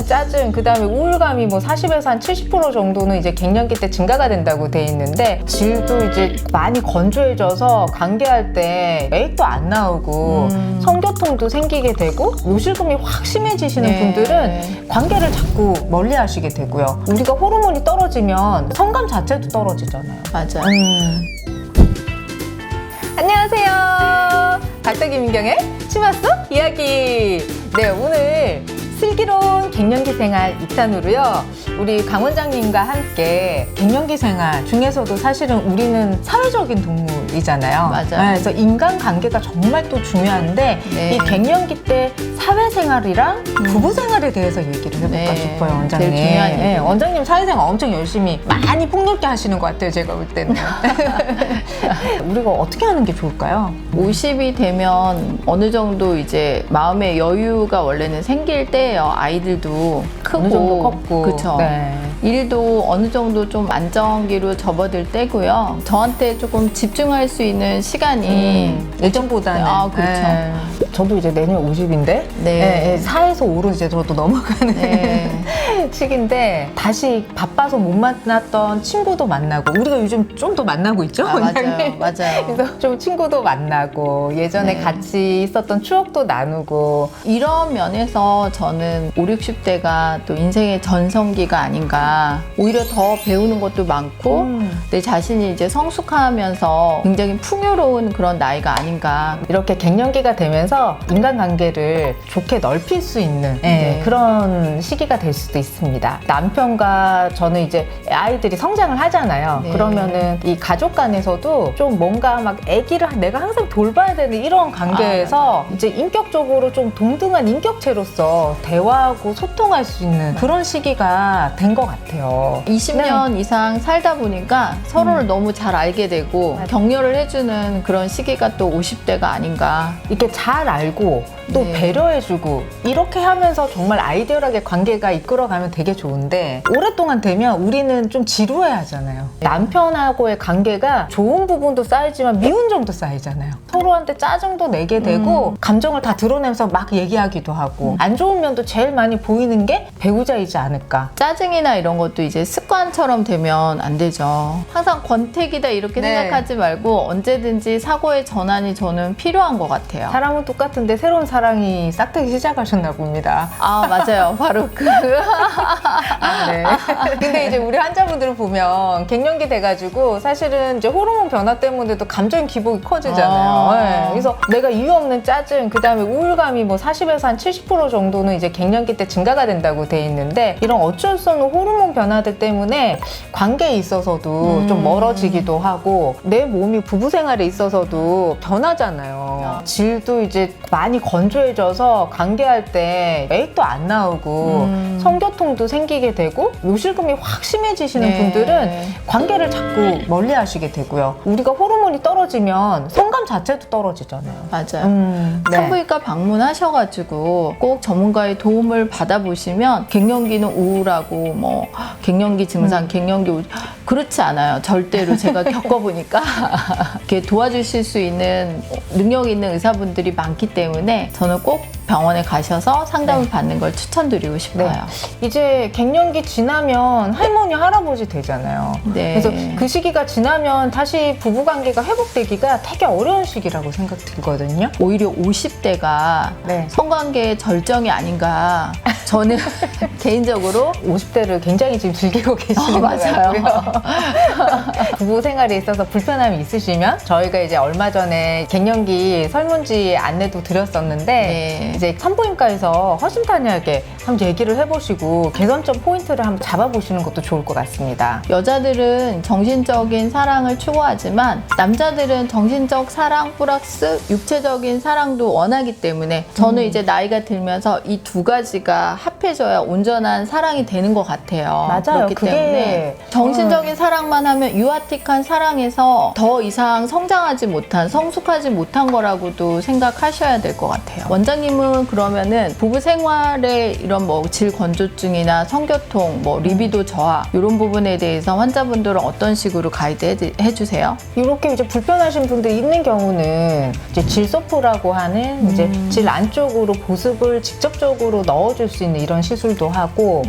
없는 짜증, 그 다음에 우울감이 뭐 40에서 한 70% 정도는 이제 갱년기 때 증가가 된다고 돼 있는데 질도 이제 많이 건조해져서 관계할 때 메이크도 안 나오고 음. 성교통도 생기게 되고 요실금이 확 심해지시는 네. 분들은 관계를 자꾸 멀리 하시게 되고요. 우리가 호르몬이 떨어지면 성감 자체도 떨어지잖아요. 맞아. 음. 안녕하세요. 닥터 김민경의 치마 속 이야기. 네, 오늘 슬기로운 갱년기 생활 2탄으로요. 우리 강 원장님과 함께 갱년기 생활 중에서도 사실은 우리는 사회적인 동물이잖아요. 맞아요. 네, 그래서 인간 관계가 정말 또 중요한데 네. 이 갱년기 때 사회 생활이랑 부부 생활에 대해서 얘기를 해볼까 네, 싶어요, 원장님. 제일 중요한 네, 얘기죠. 원장님 사회생활 엄청 열심히 많이 폭넓게 하시는 것 같아요, 제가 볼 때는. 우리가 어떻게 하는 게 좋을까요? 50이 되면 어느 정도 이제 마음의 여유가 원래는 생길 때예요. 아이들도 크고 어느 정도 컸고. 그쵸. 네. 일도 어느 정도 좀 안정기로 접어들 때고요. 저한테 조금 집중할 수 있는 시간이 음, 예전보다는. 아, 그렇죠. 네. 저도 이제 내년 50인데. 네. 4에서 5로 이제 저도 넘어가는 네. 시기인데 다시 바빠서 못 만났던 친구도 만나고 우리가 요즘 좀 더 만나고 있죠? 아, 맞아요. 원장님? 맞아요. 그래서 좀 친구도 만나고 예전에 네. 같이 있었던 추억도 나누고 이런 면에서 저는 5, 60대가 또 인생의 전성기가 아닌가. 오히려 더 배우는 것도 많고 음. 내 자신이 이제 성숙하면서 굉장히 풍요로운 그런 나이가 아닌가. 이렇게 갱년기가 되면서 인간관계를 좋게 넓힐 수 있는 예, 네. 그런 시기가 될 수도 있 습니다. 남편과 저는 이제 아이들이 성장을 하잖아요. 네. 그러면은 이 가족 간에서도 좀 뭔가 막 아기를 내가 항상 돌봐야 되는 이런 관계에서 이제 인격적으로 좀 동등한 인격체로서 대화하고 소통할 수 있는 그런 시기가 된 것 같아요. 20년 이상 살다 보니까 서로를 너무 잘 알게 되고 음. 맞아요. 격려를 해주는 그런 시기가 또 50대가 아닌가. 이렇게 잘 알고 또 네. 배려해주고 이렇게 하면서 정말 아이디얼하게 관계가 이끌어가 면 되게 좋은데 오랫동안 되면 우리는 좀 지루해 하잖아요. 남편하고의 관계가 좋은 부분도 쌓이지만 미운 점도 쌓이잖아요. 서로한테 짜증도 내게 되고 감정을 다 드러내면서 막 얘기하기도 하고 안 좋은 면도 제일 많이 보이는 게 배우자이지 않을까. 짜증이나 이런 것도 이제 습관처럼 되면 안 되죠. 항상 권태기다 이렇게 네. 생각하지 말고 언제든지 사고의 전환이 저는 필요한 것 같아요. 사람은 똑같은데 새로운 사랑이 싹트기 시작하셨나 봅니다. 아, 맞아요. 바로 그. 네. 근데 이제 우리 환자분들을 보면 갱년기 돼가지고 사실은 이제 호르몬 변화 때문에도 감정 기복이 커지잖아요. 아. 네. 그래서 내가 이유 없는 짜증, 그 다음에 우울감이 뭐 40에서 한 70% 정도는 이제 갱년기 때 증가가 된다고 돼 있는데 이런 어쩔 수 없는 호르몬 변화들 때문에 관계에 있어서도 음. 좀 멀어지기도 하고 내 몸이 부부 생활에 있어서도 변하잖아요. 질도 이제 많이 건조해져서 관계할 때 메이크도 안 나오고 음. 성교 통도 생기게 되고 요실금이 확 심해지시는 네. 분들은 관계를 자꾸 멀리 하시게 되고요. 우리가 호르몬이 떨어지면 성감 자체도 떨어지잖아요. 맞아요. 음, 네. 산부인과 방문하셔가지고 꼭 전문가의 도움을 받아보시면 갱년기는 우울하고 뭐 갱년기 증상, 음. 갱년기 우... 그렇지 않아요. 절대로 제가 겪어보니까 이렇게 도와주실 수 있는 능력 있는 의사분들이 많기 때문에 저는 꼭 병원에 가셔서 상담을 네. 받는 걸 추천드리고 싶어요. 이제 갱년기 지나면 할머니 할아버지 되잖아요. 네. 그래서 그 시기가 지나면 다시 부부 관계가 회복되기가 되게 어려운 시기라고 생각 들거든요. 오히려 50대가 네. 성관계의 절정이 아닌가 저는 개인적으로 50대를 굉장히 지금 즐기고 계시는 어, 것 맞아요. 같고요. 부부 생활에 있어서 불편함이 있으시면 저희가 이제 얼마 전에 갱년기 설문지 안내도 드렸었는데 네. 이제 산부인과에서 허심탄회하게 한번 얘기를 해보시고 개선점 포인트를 한번 잡아보시는 것도 좋을 것 같습니다. 여자들은 정신적인 사랑을 추구하지만 남자들은 정신적 사랑 플러스 육체적인 사랑도 원하기 때문에 저는 이제 나이가 들면서 이 두 가지가 합해져야 온전 한 사랑이 되는 것 같아요. 맞아요. 그렇기 그게- 때문에 정신적인 사랑만 하면 유아틱한 사랑에서 더 이상 성장하지 못한 성숙하지 못한 거라고도 생각하셔야 될 것 같아요. 원장님은 그러면은 부부 생활에 이런 뭐 질 건조증이나 성교통, 뭐 리비도 저하 이런 부분에 대해서 환자분들은 어떤 식으로 가이드 해- 해주세요? 이렇게 이제 불편하신 분들이 있는 경우는 이제 질소포라고 하는 이제 질 안쪽으로 보습을 직접적으로 넣어줄 수 있는 이런 이런 시술도 하고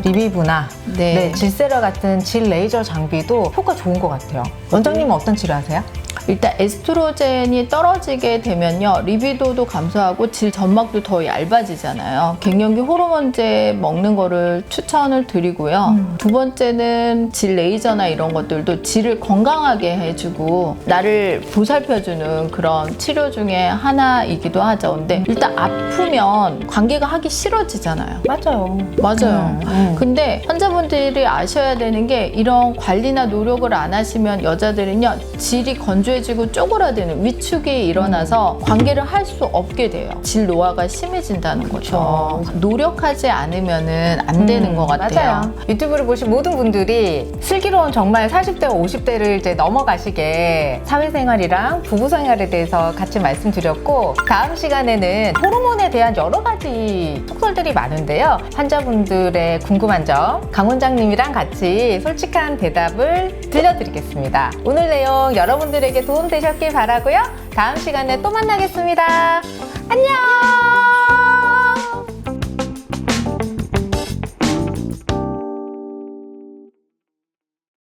리비브나 네. 네, 질세라 같은 질 레이저 장비도 효과 좋은 것 같아요. 원장님은 어떤 치료하세요? 일단 에스트로겐이 떨어지게 되면요 리비도도 감소하고 질 점막도 더 얇아지잖아요 갱년기 호르몬제 먹는 거를 추천을 드리고요 두 번째는 질 레이저나 이런 것들도 질을 건강하게 해주고 나를 보살펴주는 그런 치료 중에 하나이기도 하죠 근데 일단 아프면 관계가 하기 싫어지잖아요 맞아요. 맞아요. 음, 음. 근데 환자분들이 아셔야 되는 게 이런 관리나 노력을 안 하시면 여자들은요 질이 건조 해지고 쪼그라드는 위축이 일어나서 관계를 할 수 없게 돼요. 질 노화가 심해진다는 거죠. 노력하지 않으면은 안 되는 음, 것 같아요. 맞아요. 유튜브를 보신 모든 분들이 슬기로운 정말 40대와 50대를 이제 넘어가시게 사회생활이랑 부부생활에 대해서 같이 말씀드렸고 다음 시간에는 호르몬에 대한 여러 가지 속설들이 많은데요. 환자분들의 궁금한 점 강 원장님이랑 같이 솔직한 대답을 들려드리겠습니다. 오늘 내용 여러분들에게 도움되셨길 바라고요. 다음 시간에 또 만나겠습니다. 안녕!